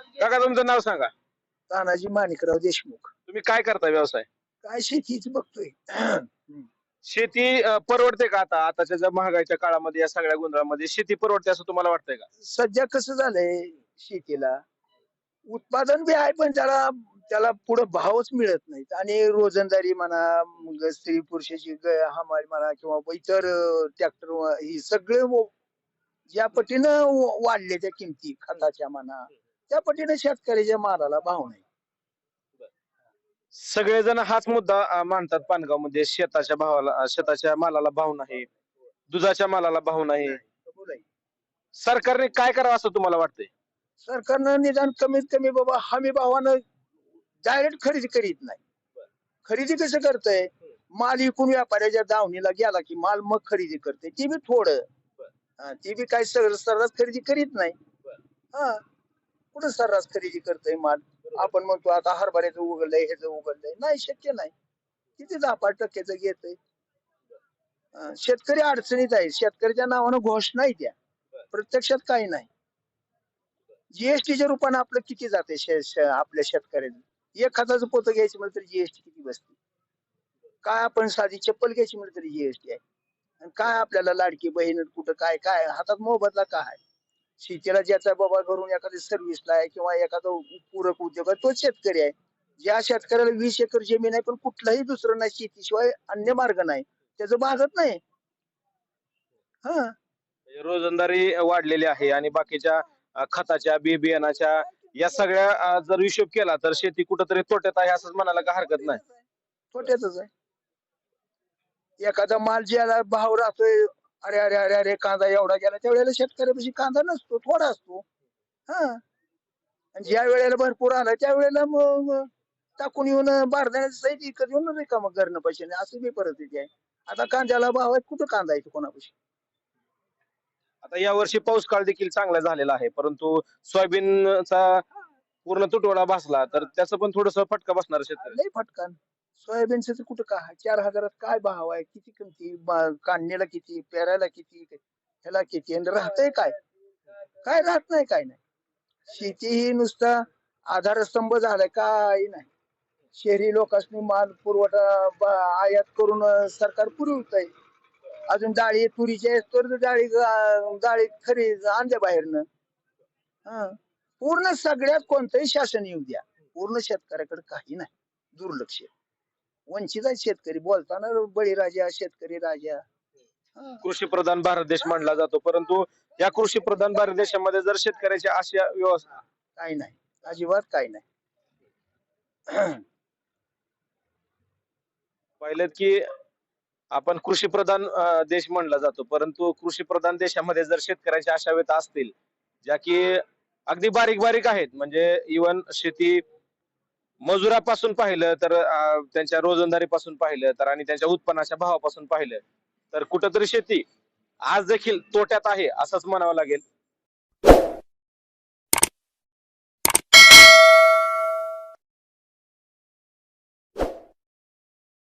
काका तुमचं नाव सांगा. तानाजी माणिकराव देशमुख. तुम्ही काय करता व्यवसाय? काय शेतीच बघतोय. शेती अं, परवडते का आता? आताच्या ज्या महागाईच्या काळामध्ये या सगळ्या गोंधळामध्ये शेती परवडते असं तुम्हाला वाटतंय का? सध्या कसं झालंय शेतीला उत्पादन बी आहे पण त्याला त्याला पुढे भावच मिळत नाहीत. आणि रोजंदारी म्हणा मग स्त्री पुरुषाची ग- हमाल म्हणा किंवा इतर ट्रॅक्टर ही सगळे वो- ज्या पटीनं व- वाढले त्या किमती खताच्या म्हणा. त्या पटीनं शेतकऱ्याच्या मालाला भाव नाही. सगळेजण हाच मुद्दा अं, मांडतात पानगावमध्ये शेताच्या भावाला अं, शेताच्या मालाला भाव नाही दुधाच्या मालाला भाव नाही. सरकारने काय करावं असं तुम्हाला वाटतंय? सरकारनं निदान कमीत कमी बाबा हमी भावानं डायरेक्ट खरेदी करीत नाही. खरेदी कसं करतंय? माल विकून व्यापाऱ्याच्या दावणीला गेला की माल मग खरेदी करते ती बी थोडं. हा, ती बी काय सर सर्रास खरेदी करीत नाही. हा. कुठं सर्रास खरेदी करतोय माल? आपण म्हणतो आता हरभऱ्याचं उघडलंय ह्याचं उघडलंय. नाही शक्य नाही. किती दहा पाच टक्क्याचं घेतोय? शेतकरी अडचणीत आहे. शेतकऱ्याच्या नावानं घोषणा नाही त्या. प्रत्यक्षात काही नाही. जीएसटीच्या रूपाने आपलं किती जाते शे- आपल्या शेतकऱ्याचं? एक हजारचं पोतं घ्यायचं म्हटलं तरी जीएसटी किती बसते? काय आपण साधी चप्पल घ्यायची म्हटलं तरी जीएसटी आहे? आणि काय आपल्याला लाडकी बहीण कुठं काय काय हातात मोबदला काय शेतीला ज्याचा बाबा करून एखादी सर्व्हिसला आहे किंवा एखादा पूरक उद्योग आहे तोच शेतकरी आहे. ज्या शेतकऱ्याला वीस एकर जमीन आहे पण कुठलाही दुसरं नाही शेतीशिवाय अन्य मार्ग नाही. त्याचं भागत नाही. हा. म्हणजे रोजंदारी वाढलेली आहे आणि बाकीच्या अं, खताच्या बी बियाणाच्या या सगळ्या अं, जर हिशोब केला तर शेती कुठंतरी तोट्यात आहे असंच म्हणायला काय हरकत नाही. तोट्यातच आहे. एखादा माल ज्याला भाव राहतोय अरे अरे अरे अरे कांदा एवढा गेला त्यावेळेला शेतकऱ्यापाशी कांदा नसतो थोडा असतो. हा. आणि ज्या वेळेला भरपूर आला त्यावेळेला मग टाकून येऊन बारदाण्याचं सहित विकत येऊन रिकाम करणं पैसे असं बी परिस्थिती आहे. आता कांद्याला भाव आहे कुठं कांदा येतो कोणापाशी? आता या वर्षी पाऊस काळ देखील चांगला झालेला आहे परंतु सोयाबीनचा पूर्ण तुटवडा भासला तर त्याचं पण थोडस फटका बसणार शेतकरी लय फटकान सोयाबीनचं तर कुठं काय? चार हजारात काय भाव आहे? किती किमती? बा- काढणीला किती? पेरायला किती? ह्याला किती? आणि राहतंय काय? काय राहत नाही काय नाही. शेती ही नुसता आधारस्तंभ झालाय काय नाही. शहरी लोकांनी माल पुरवठा ब- आयात करून अं, सरकार पुरवत आहे अजून डाळी तुरीची आहेत तर डाळी डाळी खरी आणल्या बाहेरनं. हा. पूर्ण सगळ्यात कोणतंही शासन येऊ द्या. पूर्ण शेतकऱ्याकडे काही नाही. दुर्लक्ष. वंचित शेतकरी बोलताना बळीराजा शेतकरी राजा. कृषी प्रधान भारत देश मानला जातो परंतु या कृषी प्रधान भारत देशामध्ये जर शेतकऱ्याची अशा व्यवस्था काही नाही. अजिबात काही नाही. पाहिलं की आपण कृषी प्रधान देश म्हणला जातो परंतु कृषी प्रधान देशामध्ये जर शेतकऱ्याच्या अशा व्यथा असतील ज्या की अगदी बारीक बारीक आहेत म्हणजे इवन शेती मजुरापासून पाहिलं तर त्यांच्या रोजंदारीपासून पाहिलं तर आणि त्यांच्या उत्पन्नाच्या भावापासून पाहिलं तर कुठंतरी शेती आज देखील तोट्यात आहे असंच म्हणावं लागेल.